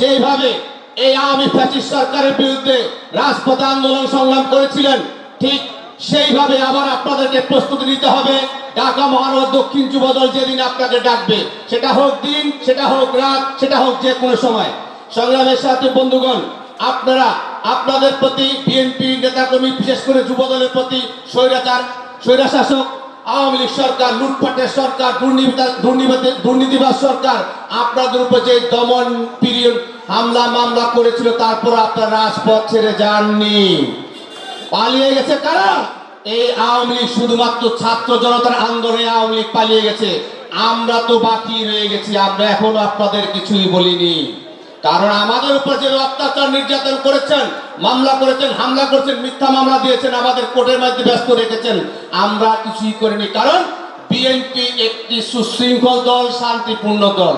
যেভাবে এই আওয়ামী ফ্যাসিস্ট সরকারের বিরুদ্ধে রাজপথে আন্দোলন সংগ্রাম করেছিলেন, ঠিক সেইভাবে আবার আপনাদেরকে প্রস্তুতি নিতে হবে। ঢাকা মহানগর দক্ষিণ যুবদল যেদিন আপনাকে ডাকবে, সেটা হোক দিন, সেটা হোক রাত, সেটা হোক যে কোনো সময়। সংগ্রামের সাথে বন্ধুগণ, আপনারা, আপনাদের প্রতি বিএনপি নেতাকর্মী, বিশেষ করে যুবদলের প্রতি স্বৈরাচার, স্বৈরাশাসক, আওয়ামী লীগ সরকার, লুটপাটের সরকার, দুর্নীতি দুর্নীতি, দুর্নীতিবাজ সরকার, আপনাদের উপর যে দমন পিরিয়ড হামলা মামলা করেছিল, তারপর আপনার রাজপথ ছেড়ে যাননি। পালিয়ে গেছে কারা? এই আওয়ামী লীগ শুধুমাত্র ছাত্র জনতার আন্দোলনে আওয়ামী লীগ পালিয়ে গেছে। আমরা তো বাকি রয়ে গেছি, আমরা এখনও আপনাদের কিছুই বলিনি। কারণ আমাদের উপর যে অত্যাচার নির্যাতন করেছেন, মামলা করেছেন, হামলা করেছেন, মিথ্যা মামলা দিয়েছেন, আমাদের কোর্টের মধ্যে ব্যস্ত রেখেছেন, আমরা কিছুই করিনি। কারণ বিএনপি একটি সুশৃঙ্খল দল, শান্তিপূর্ণ দল।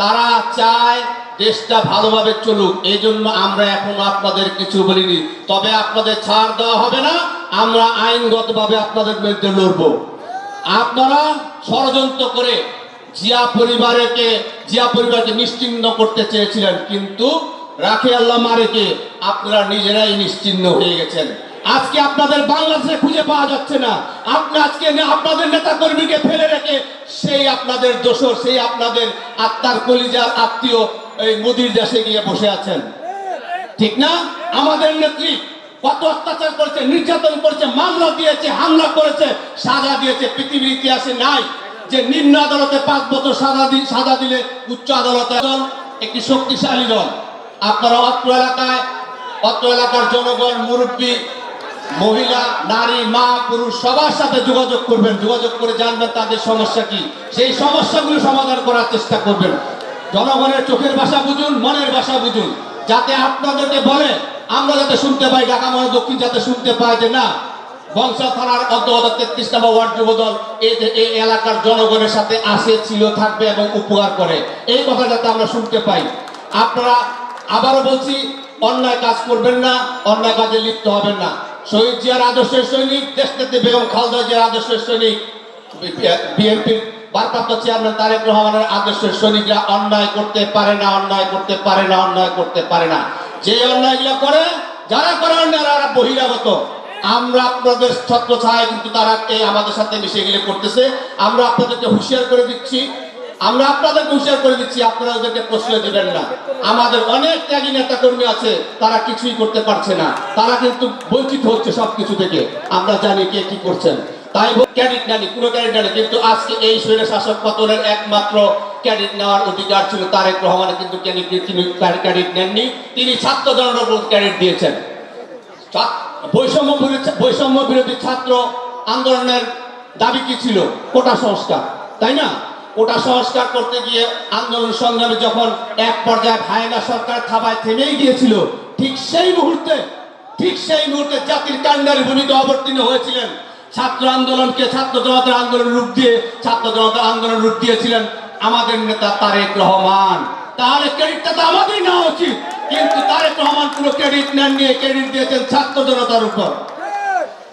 তারা চায় দেশটা ভালোভাবে চলুক এই জন্য আমরা এখনও আপনাদের কিছু বলিনি। তবে আপনাদের ছাড় দেওয়া হবে না, আমরা আইনগতভাবে আপনাদের বিরুদ্ধে লড়ব। আপনারা ষড়যন্ত্র করে জিয়া পরিবারকে জিয়া পরিবারকে নিশ্চিহ্ন করতে চেয়েছিলেন, কিন্তু রাখে আল্লাহ মারেকে আপনারা নিজেরাই নিশ্চিহ্ন হয়ে গেছেন। আজকে আপনাদের বাংলাদেশে খুঁজে পাওয়া যাচ্ছে না। আপনি আজকে আপনাদের নেতা কর্মীকে ফেলে রেখে সেই আপনাদের দোষর, সেই আপনাদের আত্মার কলিজার আত্মীয় এই মোদির দেশে গিয়ে বসে আছেন। ঠিক না? আমাদের নেত্রী কত অত্যাচার করেছে, নির্যাতন করেছে, মামলা দিয়েছে, হামলা করেছে, সাজা দিয়েছে। পৃথিবীর ইতিহাসে নাই যে নিম্ন আদালতে পাঁচ বছর সাজা দি সাজা দিলে উচ্চ আদালতে দল একটি শক্তিশালী দল। আপনারা অত্র এলাকায়, অত্র এলাকার জনগণ, মুরব্বী, মহিলা, নারী, মা, পুরুষ, সবার সাথে যোগাযোগ করবেন। যোগাযোগ করে জানবেন তাদের সমস্যা কি। সেই সমস্যাগুলো সমাধান করার চেষ্টা করবেন। জনগণের চোখের ভাষা বুঝুন, মনের ভাষা বুঝুন। যাতে আপনাদেরকে বলে, আমরা যাতে শুনতে পাই, ঢাকা মহানগর দক্ষিণ যাতে শুনতে পাই যে না বংশা থানার অন্তর্গত তেত্রিশ নম্বর ওয়ার্ড যুবদল এই এলাকার জনগণের সাথে আসে, ছিল, থাকবে এবং উপকার করে। এই কথা যাতে আমরা শুনতে পাই। আপনারা আবারও বলছি, অন্যায় কাজ করবেন না, অন্যায় কাজে লিপ্ত হবেন না। শহীদ জিয়ার আদর্শের সৈনিক দেশনেত্রী বেগম খালদা জিয়ার আদর্শের সৈনিক বিএনপির ভারপ্রাপ্ত চেয়ারম্যান তারেক রহমানের আদর্শের সৈনিকরা অন্যায় করতে পারে না, অন্যায় করতে পারে না, অন্যায় করতে পারে না। যে অন্যায়গুলো করে, যারা করে অন্যায় বহিরাগত। আমরা আপনাদের ছত্র ছায় কিন্তু তারা এই আমাদের সাথে মিশে গেলে করতেছে। আমরা আপনাদেরকে হুঁশিয়ার করে দিচ্ছি। আমরা আপনাদেরকে হুঁশিয়ার করে দিচ্ছি, আপনারা ওদেরকে প্রশ্রয় দেবেন না। আমাদের অনেক ত্যাগী নেতা কর্মী আছে, তারা কিছুই করতে পারছে না। তারা কিন্তু বঞ্চিত হচ্ছে সবকিছু থেকে। আমরা জানি কে কি করছেন। তাই ক্যাডিট কোনো ক্যাডিট কিন্তু আজকে এই শৈল শাসক পতনের একমাত্র ক্যাডিট নেওয়ার অধিকার ছিল তারেক রহমানের, কিন্তু ক্যাডিট নেননি। তিনি ছাত্র উপর ক্যাডিট দিয়েছেন। বৈষম্য বৈষম্য বিরোধী ছাত্র আন্দোলনের দাবি কি ছিল? কোটা সংস্কার, তাই না? কোটা সংস্কার করতে গিয়ে আন্দোলন সংগ্রামে যখন এক পর্যায়ে ভাইনা সরকার থাবায় থেমেই গিয়েছিল, ঠিক সেই মুহূর্তে, ঠিক সেই মুহূর্তে জাতির কান্ডারি ভূমিকা অবতীর্ণ হয়েছিলেন। ছাত্র আন্দোলনকে ছাত্র জনতার আন্দোলন রূপ দিয়ে, ছাত্র জনতার আন্দোলন রূপ দিয়েছিলেন আমাদের নেতা তারেক রহমান। তাহলে ক্রেডিটটা তো আমাদেরই নেওয়া উচিত, কিন্তু তারেক রহমান পুরো ক্রেডিট নেন নিয়ে ক্রেডিট দিয়েছেন ছাত্র জনতার উপর।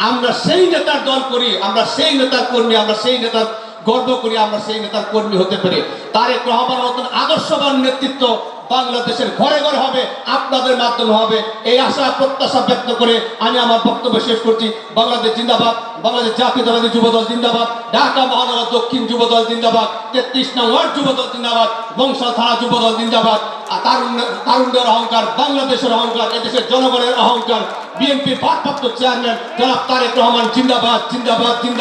আমরা সেই নেতার দল করি, আমরা সেই নেতার কর্মী, আমরা সেই নেতার গর্ব করি, আমরা সেই নেতার কর্মী হতে পারি। তারেক রহমান মতন আদর্শবান নেতৃত্ব বাংলাদেশের ঘরে ঘরে হবে, আপনাদের মাধ্যমে হবে। এই আশা, প্রত্যাশা ব্যক্ত করে আমি আমার বক্তব্য শেষ করছি। বাংলাদেশ জিন্দাবাদ, বাংলাদেশ জাতীয়তাবাদী যুবদল জিন্দাবাদ, ঢাকা মহানগর দক্ষিণ যুবদল জিন্দাবাদ, তেত্রিশ নং ওয়ার্ড যুবদল জিন্দাবাদ, বংশাল থানা যুবদল জিন্দাবাদ তারুণ্যের অহংকার, বাংলাদেশের অহংকার, এদেশের জনগণের অহংকার, বিএনপির ভারপ্রাপ্ত চেয়ারম্যান জনাব তারেক রহমান জিন্দাবাদ জিন্দাবাদ জিন্দাবাদ।